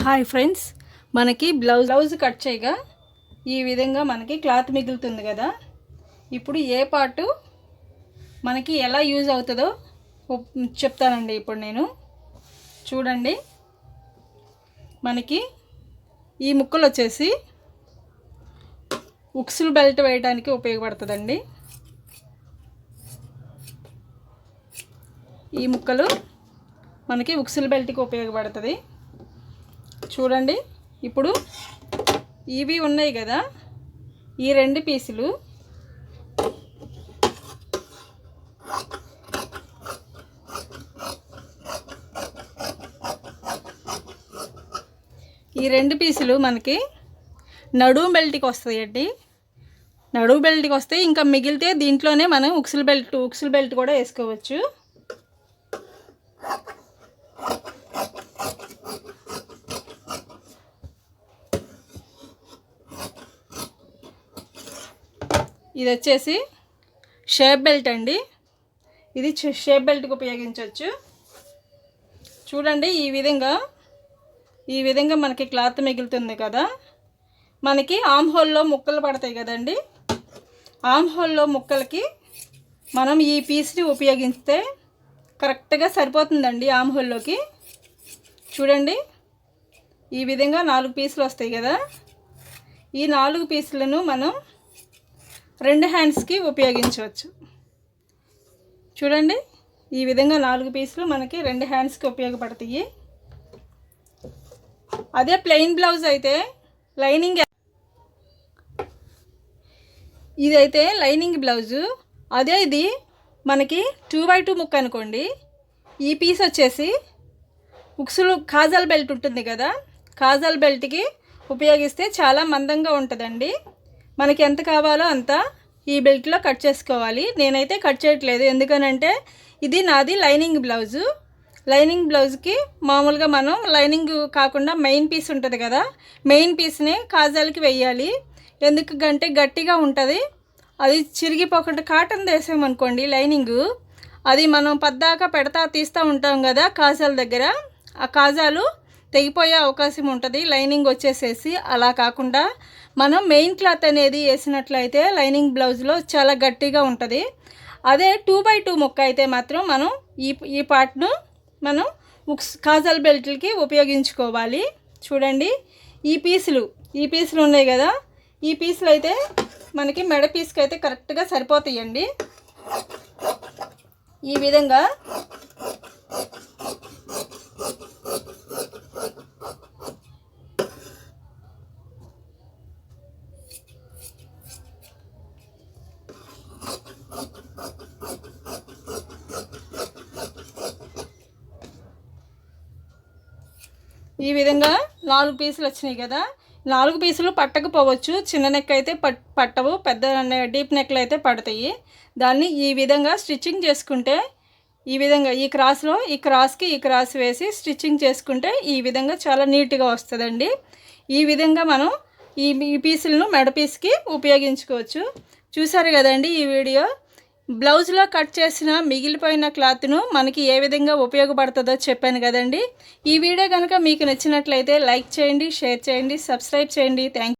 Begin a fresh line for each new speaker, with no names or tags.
Hi friends మనకి blouse blouse cut చేయగా ఈ విధంగా మనకి క్లాత్ మిగులుతుంది కదా. ఇప్పుడు ఏ పార్టు మనకి ఎలా యూజ్ అవుతుందో చెప్తానండి ఇప్పుడు నేను. చూడండి. మనకి ఈ ముక్కలు వచ్చేసి ఉక్సులు బెల్ట్ వేయడానికి ఉపయోగపడుతుందండి. ఈ ముక్కలు మనకి ఉక్సుల బెల్ట్కి ఉపయోగపడుతుంది. చూడండి. ఇప్పుడు ఇవి ఉన్నాయి కదా. ఈ రెండు పీసులు. ఈ రెండు పీసులు మనకి నడుము బెల్ట్కి వస్తాయండి. నడుము బెల్ట్కి వస్తే ఇంకా మిగిలితే దీంట్లోనే మనం ఉక్సులు బెల్ట్ ఉక్సులు బెల్ట్ కూడా వేసుకోవచ్చు. ఇది వచ్చేసి షేప్ బెల్ట్ అండి. ఇది షేప్ బెల్ట్కి ఉపయోగించవచ్చు చూడండి ఈ విధంగా ఈ విధంగా మనకి క్లాత్ మిగులుతుంది కదా. మనకి ఆమ్ హోల్లో ముక్కలు పడతాయి కదండి. ఆమ్ హోల్లో ముక్కలకి మనం ఈ పీస్ని ఉపయోగిస్తే కరెక్ట్గా సరిపోతుందండి ఆమ్ హోల్లోకి. చూడండి ఈ విధంగా నాలుగు పీసులు వస్తాయి కదా. ఈ నాలుగు పీసులను మనం రెండు హ్యాండ్స్కి ఉపయోగించవచ్చు. చూడండి ఈ విధంగా నాలుగు పీసులు మనకి రెండు హ్యాండ్స్కి ఉపయోగపడతాయి. అదే ప్లెయిన్ బ్లౌజ్ అయితే లైనింగ్ ఇదైతే లైనింగ్ బ్లౌజు అదే ఇది మనకి టూ బై టూ ముక్క అనుకోండి. ఈ పీస్ వచ్చేసి ఉక్సులు కాజల్ బెల్ట్ ఉంటుంది కదా కాజల్ బెల్ట్కి ఉపయోగిస్తే చాలా మందంగా ఉంటుందండి. మనకి ఎంత కావాలో అంత ఈ బెల్ట్లో కట్ చేసుకోవాలి. నేనైతే కట్ చేయట్లేదు. ఎందుకనంటే ఇది నాది లైనింగ్ బ్లౌజు. లైనింగ్ బ్లౌజ్కి మామూలుగా మనం లైనింగ్ కాకుండా మెయిన్ పీస్ ఉంటుంది కదా మెయిన్ పీస్ని కాజాలకి వెయ్యాలి. ఎందుకంటే గట్టిగా ఉంటుంది. అది చిరిగిపోకుండా కాటన్ వేసామనుకోండి లైనింగ్. అది మనం పద్దాక పెడతా తీస్తూ ఉంటాం కదా కాజాల దగ్గర. ఆ కాజాలు తెగిపోయే అవకాశం ఉంటుంది. లైనింగ్ వచ్చేసేసి అలా కాకుండా మనం మెయిన్ క్లాత్ అనేది వేసినట్లయితే లైనింగ్ బ్లౌజ్లో చాలా గట్టిగా ఉంటుంది. అదే టూ బై టూ ముక్క అయితే మాత్రం మనం ఈ ఈ పార్ట్ను మనం ఉక్స్ కాజల్ బెల్ట్లకి ఉపయోగించుకోవాలి. చూడండి ఈ పీసులు ఈ పీసులు ఉన్నాయి కదా. ఈ పీసులు అయితే మనకి మెడ పీస్కి అయితే కరెక్ట్గా సరిపోతాయండి. ఈ విధంగా ఈ విధంగా నాలుగు పీసులు వచ్చినాయి కదా. నాలుగు పీసులు పట్టకపోవచ్చు. చిన్న నెక్ అయితే పట్ పట్టవు. పెద్ద డీప్ నెక్లు అయితే పడతాయి. దాన్ని ఈ విధంగా స్టిచ్చింగ్ చేసుకుంటే ఈ విధంగా ఈ క్రాస్లో ఈ క్రాస్కి ఈ క్రాస్ వేసి స్టిచ్చింగ్ చేసుకుంటే ఈ విధంగా చాలా నీట్గా వస్తుందండి. ఈ విధంగా మనం ఈ ఈ పీసులను మెడ పీస్కి ఉపయోగించుకోవచ్చు. చూసారు కదండి ఈ వీడియో? బ్లౌజ్లో కట్ చేసిన మిగిలిపోయిన క్లాత్ను మనకి ఏ విధంగా ఉపయోగపడుతుందో చెప్పాను కదండి. ఈ వీడియో కనుక మీకు నచ్చినట్లయితే లైక్ చేయండి షేర్ చేయండి సబ్స్క్రైబ్ చేయండి. థ్యాంక్